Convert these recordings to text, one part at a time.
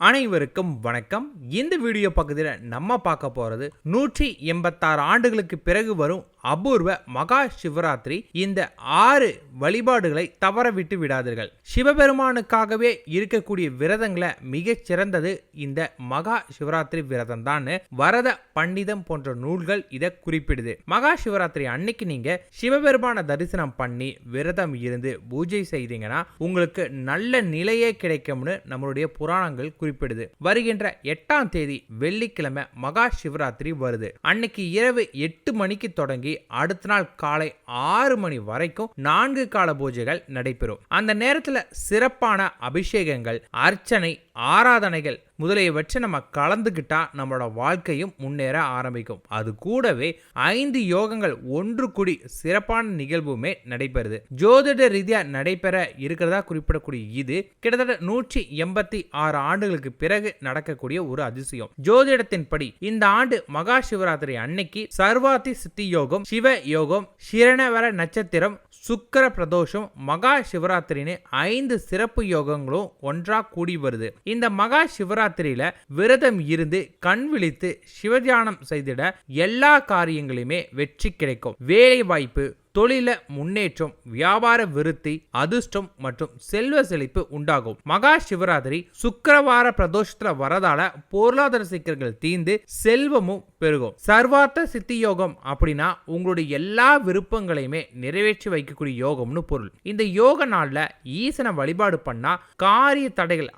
அனைவருக்கும் வணக்கம். இந்த வீடியோ பகுதியில் நம்ம பார்க்க போறது நூற்றி எண்பத்தாறு ஆண்டுகளுக்கு பிறகு வரும் அபூர்வ மகா சிவராத்திரி இந்த ஆறு வழிபாடுகளை தவற விட்டு விடாதீர்கள். சிவபெருமானுக்காகவே இருக்கக்கூடிய விரதங்களை மிகச் சிறந்தது இந்த மகா சிவராத்திரி விரதம் தான் வரத பண்டிதம் போன்ற நூல்கள் இதை குறிப்பிடுது. மகா சிவராத்திரி அன்னைக்கு நீங்க சிவபெருமான தரிசனம் பண்ணி விரதம் இருந்து பூஜை செய்தீங்கன்னா உங்களுக்கு நல்ல நிலையே கிடைக்கும்னு நம்மளுடைய புராணங்கள் குறிப்பிடுது. வருகின்ற எட்டாம் தேதி வெள்ளிக்கிழமை மகா சிவராத்திரி வருது. அன்னைக்கு இரவு எட்டு மணிக்கு தொடங்கி அடுத்த நாள் காலை ஆறு மணி வரைக்கும் நான்கு கால பூஜைகள் நடைபெறும். அந்த நேரத்தில் சிறப்பான அபிஷேகங்கள் அர்ச்சனை ஆராதனைகள் முதலியவற்றை நம்ம கலந்துக்கிட்டா நம்மளோட வாழ்க்கையும் முன்னேற ஆரம்பிக்கும். அது கூடவே ஐந்து யோகங்கள் ஒன்று கூடி சிறப்பான நிகழ்வுமே நடைபெறுது. ஜோதிட ரீதியா நடைபெற இருக்கிறதா குறிப்பிடக்கூடிய இது கிட்டத்தட்ட நூற்றி எண்பத்தி ஆறு ஆண்டுகளுக்கு பிறகு நடக்கக்கூடிய ஒரு அதிசயம். ஜோதிடத்தின்படி இந்த ஆண்டு மகா சிவராத்திரி அன்னைக்கு சர்வாதி சித்தி யோகம் சிவ யோகம் சிரணவர நட்சத்திரம் சுக்கர பிரதோஷம் மகா சிவராத்திரின்னு ஐந்து சிறப்பு யோகங்களும் ஒன்றா கூடி வருது. இந்த மகா சிவராத்திரியில விரதம் இருந்து கண் விழித்து சிவதியானம் செய்திட எல்லா காரியங்களையுமே வெற்றி கிடைக்கும். வேலை வாய்ப்பு தொழில முன்னேற்றம் வியாபார விருத்தி அதிர்ஷ்டம் மற்றும் செல்வ செழிப்பு உண்டாகும். மகா சிவராத்திரி சுக்கரவார பிரதோஷத்துல வரதால பொருளாதார சிக்கல்கள் தீர்ந்து செல்வமும் பெருகும். சர்வார்த்த சித்தி யோகம் அப்படின்னா உங்களுடைய எல்லா விருப்பங்களையுமே நிறைவேற்றி வைக்கக்கூடிய யோகம்னு பொருள். இந்த யோக நாள்ல ஈசனை வழிபாடு பண்ணா காரிய தடைகள்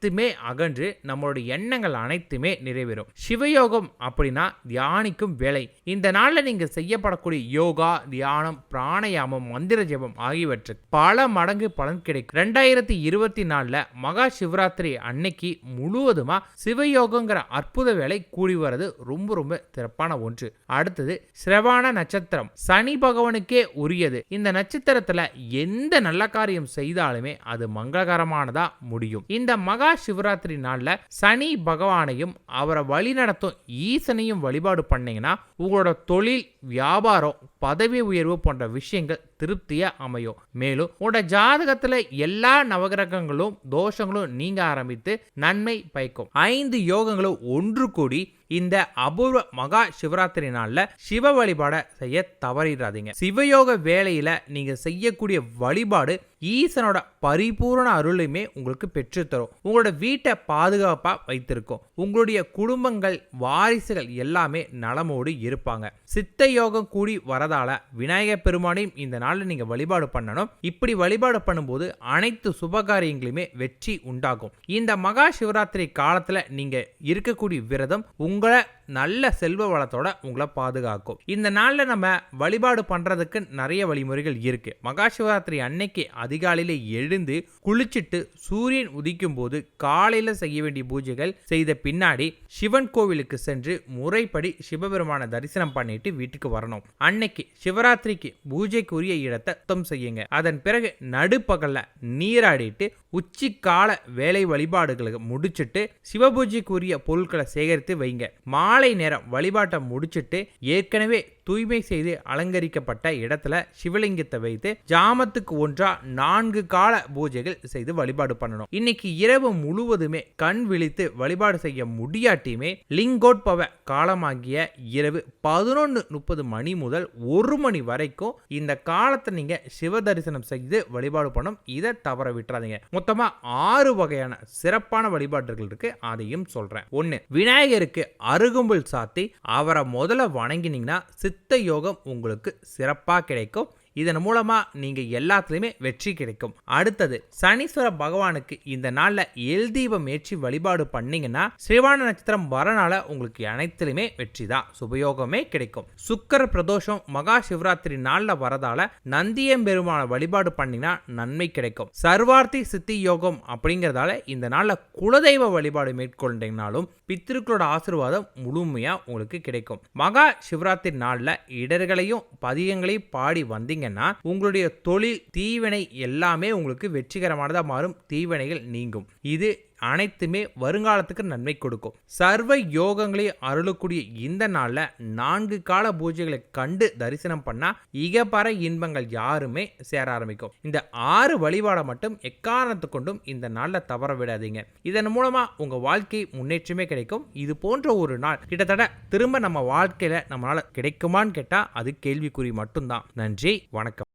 அனைத்துமே அகன்று நம்மளுடைய எண்ணங்கள் அனைத்துமே நிறைவேறும். சிவயோகம் அப்படின்னா தியானிக்கும் வேலை. இந்த நாள்ல நீங்க செய்யப்படக்கூடிய யோகா தியானம் பிராணயாமம் மந்திர ஜபம் ஆகியவற்றுக்கு பல மடங்கு பலன் கிடைக்கும். ரெண்டாயிரத்தி இருபத்தி நாலில் மகா சிவராத்திரி அன்னைக்கு முழுவதுமா சிவயோகங்கிற அற்புத வேலை கூடி வர்றது ரொம்ப ரொம்ப சிறப்பான ஒன்று. அடுத்தது சிரவான நட்சத்திரம். சனி பகவானுக்கே உரியது. இந்த நட்சத்திரத்துல எந்த நல்ல காரியம் செய்தாலுமே அது மங்களகரமானதா முடியும். இந்த மகா சிவராத்திரி நாளில் சனி பகவானையும் அவரை வழிநடத்தும் ஈசனையும் வழிபாடு பண்ணீங்கன்னா உங்களோட தொழில் வியாபாரம் பதவி உயர்வு போன்ற விஷயங்கள் திருப்தியா அமையும். மேலும் உங்களோட ஜாதகத்துல எல்லா நவகிரகங்களும் தோஷங்களும் நீங்க ஆரம்பித்து நன்மை பயக்கும். ஐந்து யோகங்களும் ஒன்று கூடி இந்த அபூர்வ மகா சிவராத்திரி நாள்ல சிவ வழிபாட செய்ய தவறிடாதீங்க. சிவயோக வேலையில நீங்க செய்யக்கூடிய வழிபாடு ஈசனோட பரிபூர்ண அருளையுமே உங்களுக்கு பெற்றுத்தரும். உங்களோட வீட்டை பாதுகாப்பா வைத்திருக்கும். உங்களுடைய குடும்பங்கள் வாரிசுகள் எல்லாமே நலமோடு இருப்பாங்க. சித்த யோகம் கூடி வர வரதால விநாயகர் பெருமானையும் இந்த நாளில் நீங்க வழிபாடு பண்ணணும். இப்படி வழிபாடு பண்ணும்போது அனைத்து சுபகாரியங்களுமே வெற்றி உண்டாகும். இந்த மகா சிவராத்திரி காலத்துல நீங்க இருக்கக்கூடிய விரதம் உங்களை நல்ல செல்வ வளத்தோட உங்களை பாதுகாக்கும். இந்த நாளில் நம்ம வழிபாடு பண்ணுறதுக்கு நிறைய வழிமுறைகள் இருக்கு. மகா சிவராத்திரி அன்னைக்கு அதிகாலையில் எழுந்து குளிச்சுட்டு சூரியன் உதிக்கும் போது காலையில் செய்ய வேண்டிய பூஜைகள் செய்த பின்னாடி சிவன் கோவிலுக்கு சென்று முறைப்படி சிவபெருமான தரிசனம் பண்ணிட்டு வீட்டுக்கு வரணும். அன்னைக்கு சிவராத்திரிக்கு பூஜைக்குரிய இடத்தை சுத்தம் செய்யுங்க. அதன் பிறகு நடுப்பகல்ல நீராடிட்டு உச்சி கால வேலை வழிபாடுகளுக்கு முடிச்சுட்டு சிவபூஜைக்குரிய பொருட்களை சேகரித்து வைங்க. மாலை நேரம் வழிபாட்டை முடிச்சுட்டு ஏற்கனவே தூய்மை செய்து அலங்கரிக்கப்பட்ட இடத்துல சிவலிங்கத்தை வைத்து ஜாமத்துக்கு ஒன்றா நான்கு கால பூஜைகள் செய்து வழிபாடு பண்ணணும். இன்னைக்கு இரவு முழுவதுமே கண் விழித்து வழிபாடு செய்ய முடியாட்டியுமே லிங்கோட்பவ காலமாகிய இரவு பதினொன்று முப்பது மணி முதல் ஒரு மணி வரைக்கும் இந்த காலத்தை நீங்க சிவ தரிசனம் செய்து வழிபாடு பண்ணும். இதை தவற விட்டுறாதீங்க. மொத்தமா ஆறு வகையான சிறப்பான வழிபாடுகள் இருக்கு. அதையும் சொல்றேன். ஒன்று விநாயகருக்கு அருகும்புல் சாத்தி. அவரை முதல்ல வணங்கினீங்கன்னா சித்த யோகம் உங்களுக்கு சிறப்பாக கிடைக்கும். இதன் மூலமா நீங்க எல்லாத்துலயுமே வெற்றி கிடைக்கும். அடுத்தது சனீஸ்வர பகவானுக்கு இந்த நாள்ல எல் தீபம் ஏற்றி வழிபாடு பண்ணீங்கன்னா சிவான நட்சத்திரம் வரனால உங்களுக்கு அனைத்திலுமே வெற்றி தான் சுபயோகமே கிடைக்கும். சுக்கர பிரதோஷம் மகா சிவராத்திரி நாள்ல வரதால நந்தியம் பெருமான வழிபாடு பண்ணீங்கன்னா நன்மை கிடைக்கும். சர்வார்த்தி சித்தி யோகம் அப்படிங்கிறதால இந்த நாள்ல குலதெய்வ வழிபாடு மேற்கொண்டீங்கனாலும் பித்திருக்களோட ஆசிர்வாதம் முழுமையா உங்களுக்கு கிடைக்கும். மகா சிவராத்திரி நாள்ல இடர்களையும் பதியங்களையும் பாடி வந்தீங்க பண்ணீங்கன்னா உங்களுடைய தொழில் தீவினை எல்லாமே உங்களுக்கு வெற்றிகரமானதாக மாறும் தீவினைகள் நீங்கும். இது அனைத்துமே வருங்காலத்துக்கு நன்மை கொடுக்கும். சர்வ யோகங்களை அருளக்கூடிய இந்த நாளில் நான்கு கால பூஜைகளை கண்டு தரிசனம் பண்ணா இகப்பற இன்பங்கள் யாருமே சேர ஆரம்பிக்கும். இந்த ஆறு வழிபாடை மட்டும் எக்காரணத்து கொண்டும் இந்த நாளில் தவற விடாதீங்க. இதன் மூலமா உங்க வாழ்க்கை முன்னேற்றமே கிடைக்கும். இது போன்ற ஒரு நாள் கிட்டத்தட்ட திரும்ப நம்ம வாழ்க்கையில நம்மளால கிடைக்குமான்னு கேட்டால் அது கேள்விக்குறி மட்டும்தான். நன்றி வணக்கம்.